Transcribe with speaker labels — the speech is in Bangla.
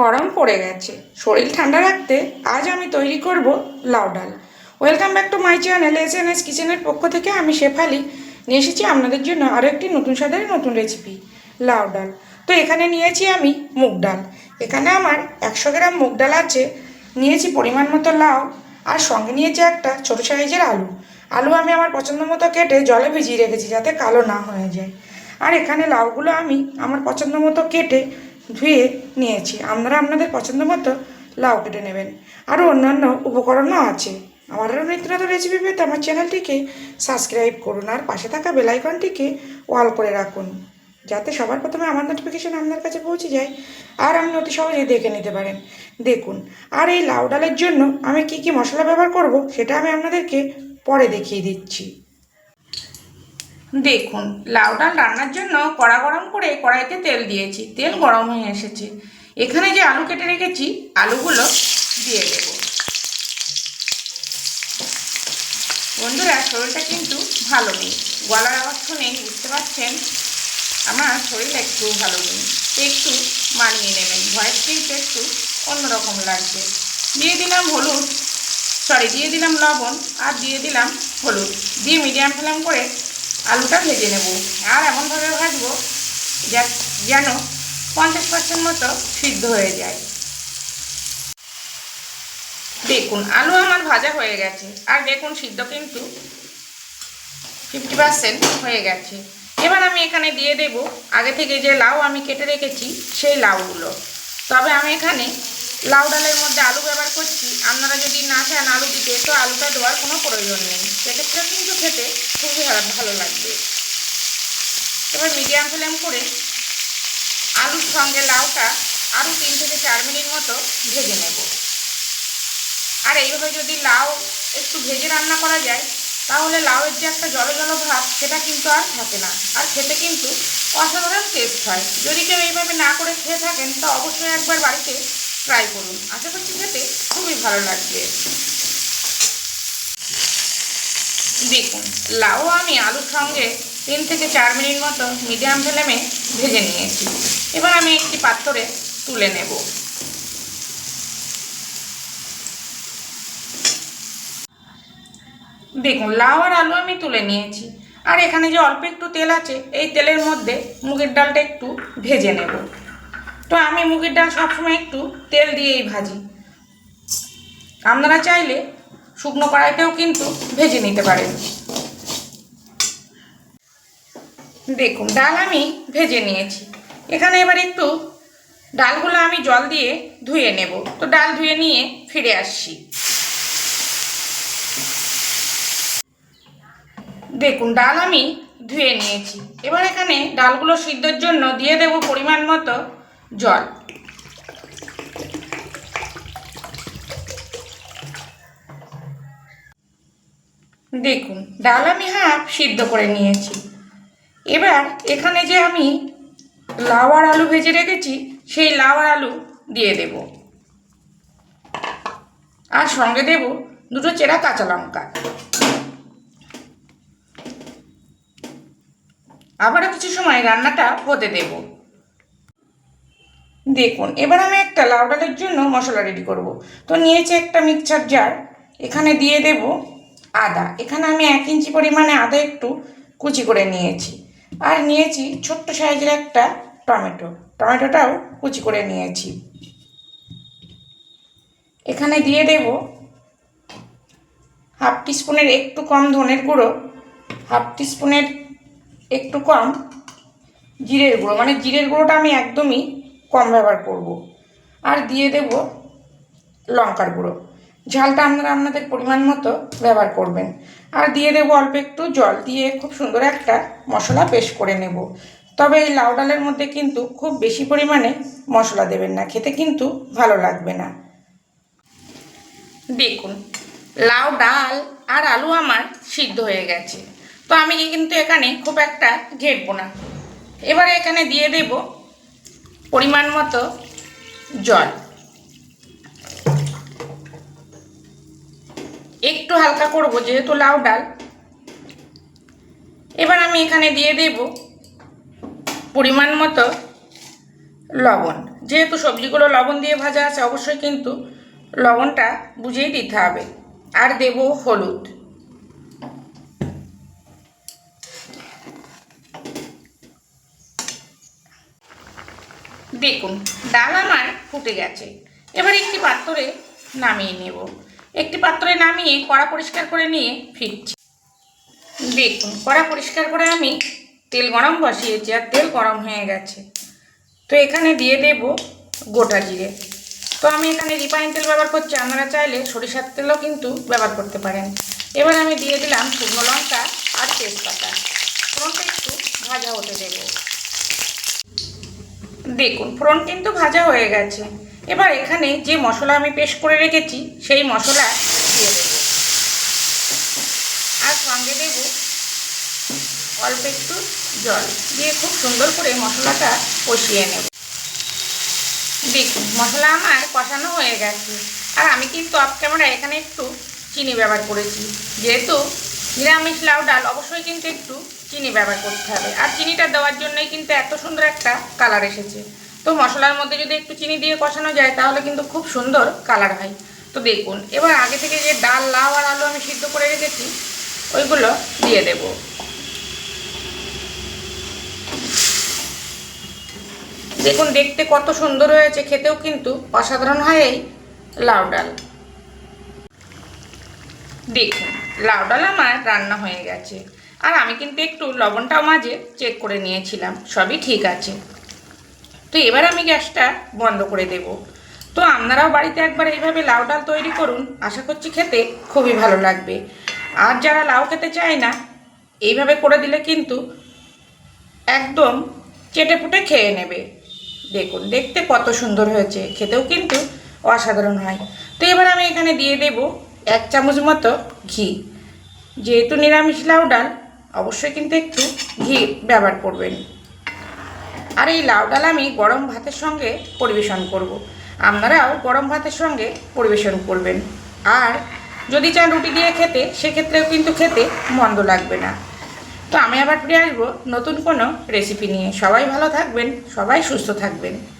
Speaker 1: গরম পড়ে গেছে। শরীর ঠান্ডা রাখতে আজ আমি তৈরি করব লাউ ডাল। Welcome back to my channel S N S কিচেনের পক্ষ থেকে আমি শেফালি নিয়ে এসেছি আপনাদের জন্য আরও একটি নতুন স্বাদের নতুন রেসিপি লাউ ডাল। তো এখানে নিয়েছি আমি মুগ ডাল। এখানে আমার একশো গ্রাম মুগ ডাল আছে। নিয়েছি পরিমাণ মতো লাউ আর সঙ্গে নিয়েছি একটা ছোটো সাইজের আলু। আলু আমি আমার পছন্দ মতো কেটে জলে ভিজিয়ে রেখেছি যাতে কালো না হয়ে যায়। আর এখানে লাউগুলো আমি আমার পছন্দ মতো কেটে ধুয়ে নিয়েছি। আপনারা আপনাদের পছন্দ মতো লাউ কেটে নেবেন। আরও অন্যান্য উপকরণও আছে। আমার আরও নিত্য নতুন রেসিপি পেতে আমার চ্যানেলটিকে সাবস্ক্রাইব করুন আর পাশে থাকা বেলাইকনটিকে ওয়াল করে রাখুন। যাতে সবার প্রথমে আমার নোটিফিকেশান আপনার কাছে পৌঁছে যায় আর আপনি অতি সহজেই দেখে নিতে পারেন। দেখুন, আর এই লাউ ডালের জন্য আমি কি কি মশলা ব্যবহার করব সেটা আমি আপনাদেরকে পরে দেখিয়ে দিচ্ছি। দেখুন, লাউ ডাল রান্নার জন্য কড়া গরম করে কড়াইতে তেল দিয়েছি। তেল গরম হয়ে এসেছে। এখানে যে আলু কেটে রেখেছি, আলুগুলো দিয়ে দেব। বন্ধুরা, শরীরটা কিন্তু ভালো নেই। গলার আওয়াজ শুনেই বুঝতে পারছেন, আমার শরীর একটু ভালো নেই। একটু মানিয়ে নেবেন। ভয়েস কিন্তু একটু অন্যরকম লাগছে। দিয়ে দিলাম হলুদ। সরি, দিয়ে দিলাম লবণ আর দিয়ে দিলাম হলুদ। দিয়ে মিডিয়াম ফ্লেম করে আলুটা ভেজে নেব। আর এমনভাবে ভাজবো যা- যেন পঞ্চাশ পার্সেন্ট মতো সিদ্ধ হয়ে যায়। দেখুন, আলু আমার ভাজা হয়ে গেছে। আর দেখুন, সিদ্ধ কিন্তু ফিফটি পার্সেন্ট হয়ে গেছে। এবার আমি এখানে দিয়ে দেব। আগে থেকে যে লাউ আমি কেটে রেখেছি, সেই লাউগুলো। তবে আমি এখানে লাউ ডালের মধ্যে আলু ব্যবহার করছি, আপনারা যদি না চান আলু দিতে, তো আলুটা দেওয়ার কোনো প্রয়োজন নেই। সেক্ষেত্রে কিন্তু খেতে খুবই ভালো- লাগবে। এবার মিডিয়াম ফ্লেম করে আলুর সঙ্গে লাউটা আরও তিন থেকে চার মিনিট মতো ভেজে নেব। আর এইভাবে যদি লাউ একটু ভেজে রান্না করা যায়, তাহলে লাউয়ের যে একটা জল জল ভাব, সেটা কিন্তু আর থাকে না। আর খেতে কিন্তু অসাধারণ টেস্ট হয়। যদি কেউ এইভাবে না করে খেয়ে থাকেন, তো অবশ্যই একবার বাড়িতে ট্রাই করুন। আশা করছি খেতে খুবই ভালো লাগবে। দেখুন, লাউ আমি আলুর সঙ্গে তিন থেকে চার মিনিট মতো মিডিয়াম ফ্লেমে ভেজে নিয়েছি। এবার আমি একটি পাত্রে তুলে নেব। দেখুন, লাউ আর আলু আমি তুলে নিয়েছি। আর এখানে যে অল্প একটু তেল আছে, এই তেলের মধ্যে মুগের ডালটা একটু ভেজে নেব। তো আমি মুগের ডাল সবসময় একটু তেল দিয়েই ভাজি। আপনারা চাইলে শুকনো কড়াইতেও কিন্তু ভেজে নিতে পারেন। দেখুন, ডাল আমি ভেজে নিয়েছি। এখানে এবার একটু ডালগুলো আমি জল দিয়ে ধুয়ে নেব। তো ডাল ধুয়ে নিয়ে ফিরে আসছি। দেখুন, ডাল আমি ধুয়ে নিয়েছি। এবার এখানে ডালগুলো সিদ্ধর জন্য দিয়ে দেব পরিমাণ মতো জল। দেখুন ডাল আমি হাফ সিদ্ধ করে নিয়েছি। এবার এখানে যে আমি লাউ আর আলু ভেজে রেখেছি, সেই লাউ আর আলু দিয়ে দেব। আর সঙ্গে দেব দুটো চেরা কাঁচা লঙ্কা। আবারও কিছু সময় রান্নাটা হতে দেব। দেখুন, এবার আমি একটা লাউ ডালের জন্য মশলা রেডি করব। তো নিয়েছি একটা মিক্সচার জার এখানে দিয়ে দেব আদা। এখানে আমি এক ইঞ্চি পরিমাণে আদা একটু কুচি করে নিয়েছি। আর নিয়েছি ছোট্ট সাইজের একটা টমেটো। টমেটোটাও কুচি করে নিয়েছি। এখানে দিয়ে দেব হাফ টিস্পুনের একটু কম ধনের গুঁড়ো, হাফ টিস্পুনের একটু কম জিরের গুঁড়ো। মানে জিরের গুঁড়োটা আমি একদমই কম ব্যবহার করব। আর দিয়ে দেব লঙ্কার গুঁড়ো। ঝালটা আপনারা আপনাদের পরিমাণ মতো ব্যবহার করবেন। আর দিয়ে দেবো অল্প একটু জল দিয়ে খুব সুন্দর একটা মশলা পেস্ট করে নেব। তবে এই লাউ ডালের মধ্যে কিন্তু খুব বেশি পরিমাণে মশলা দেবেন না, খেতে কিন্তু ভালো লাগবে না। দেখুন, লাউ ডাল আর আলু আমার সিদ্ধ হয়ে গেছে। তো আমি কিন্তু এখানে খুব একটা ঘেটবো না। এবারে এখানে দিয়ে দেব পরিমাণ মতো জল। একটু হালকা করব যেহেতু লাউ ডাল। এবার আমি এখানে দিয়ে দেব পরিমাণ মতো লবণ। যেহেতু সবজিগুলো লবণ দিয়ে ভাজা আছে, অবশ্যই কিন্তু লবণটা বুঝেই দিতে হবে। আর দেব হলুদ। দেখুন, ডাল আমার ফুটে গেছে। এবার একটি পাত্রে নামিয়ে নেব। একটি পাত্রে নামিয়ে কড়া পরিষ্কার করে নিয়ে ফিরছি। দেখুন, কড়া পরিষ্কার করে আমি তেল গরম বসিয়েছি আর তেল গরম হয়ে গেছে। তো এখানে দিয়ে দেব গোটা জিরে। তো আমি এখানে রিফাইন তেল ব্যবহার করছি, আপনারা চাইলে সরিষার তেলও কিন্তু ব্যবহার করতে পারেন। এবার আমি দিয়ে দিলাম শুকনো লঙ্কা আর তেজপাতা। ফোড়নটা একটু ভাজা হতে দেবো। দেখুন, ফোড়ন কিন্তু ভাজা হয়ে গেছে। এবার এখানে যে মশলা আমি পেস্ট করে রেখেছি, সেই মশলা দিয়ে দেব। আর সঙ্গে দেব অল্প একটু জল, দিয়ে খুব সুন্দর করে মশলাটা কষিয়ে নেব। দেখুন, মশলা আমার কষানো হয়ে গেছে। আর আমি কিন্তু অফ ক্যামেরা এখানে একটু চিনি ব্যবহার করেছি, যেহেতু নিরামিষ লাউ ডাল অবশ্যই কিন্তু একটু চিনি ব্যবহার করতে হবে। আর চিনিটা দেওয়ার জন্যই কিন্তু এত সুন্দর একটা কালার এসেছে। তো মশলার মধ্যে যদি একটু চিনি দিয়ে কষানো যায়, তাহলে কিন্তু খুব সুন্দর কালার হয়। তো দেখুন, এবার আগে থেকে যে ডাল, লাউ আর আলু আমি সিদ্ধ করে রেখেছি, ওইগুলো দিয়ে দেব। দেখুন, দেখতে কত সুন্দর হয়েছে, খেতেও কিন্তু অসাধারণ হয় এই লাউ ডাল। দেখুন লাউ ডাল আমার রান্না হয়ে গেছে। আর আমি কিন্তু একটু লবণটাও মাঝে চেক করে নিয়েছিলাম, সবই ঠিক আছে। তো এবার আমি গ্যাসটা বন্ধ করে দেব। তো আপনারাও বাড়িতে একবার এইভাবে লাউ ডাল তৈরি করুন, আশা করছি খেতে খুবই ভালো লাগবে। আর যারা লাউ খেতে চায় না, এইভাবে করে দিলে কিন্তু একদম চেটে পুটে খেয়ে নেবে। দেখুন, দেখতে কত সুন্দর হয়েছে, খেতেও কিন্তু অসাধারণ হয়। তো এবার আমি এখানে দিয়ে দেব এক চামচ মতো ঘি। যেহেতু নিরামিষ লাউ ডাল, অবশ্যই কিন্তু একটু ঘি ব্যবহার করবেন। আর এই লাউ ডাল আমি গরম ভাতের সঙ্গে পরিবেশন করব। আপনারাও গরম ভাতের সঙ্গে পরিবেশন করবেন। আর যদি চান রুটি দিয়ে খেতে, সেক্ষেত্রেও কিন্তু খেতে মন্দ লাগবে না। তো আমি আবার ফিরে আসব নতুন কোনো রেসিপি নিয়ে। সবাই ভালো থাকবেন, সবাই সুস্থ থাকবেন।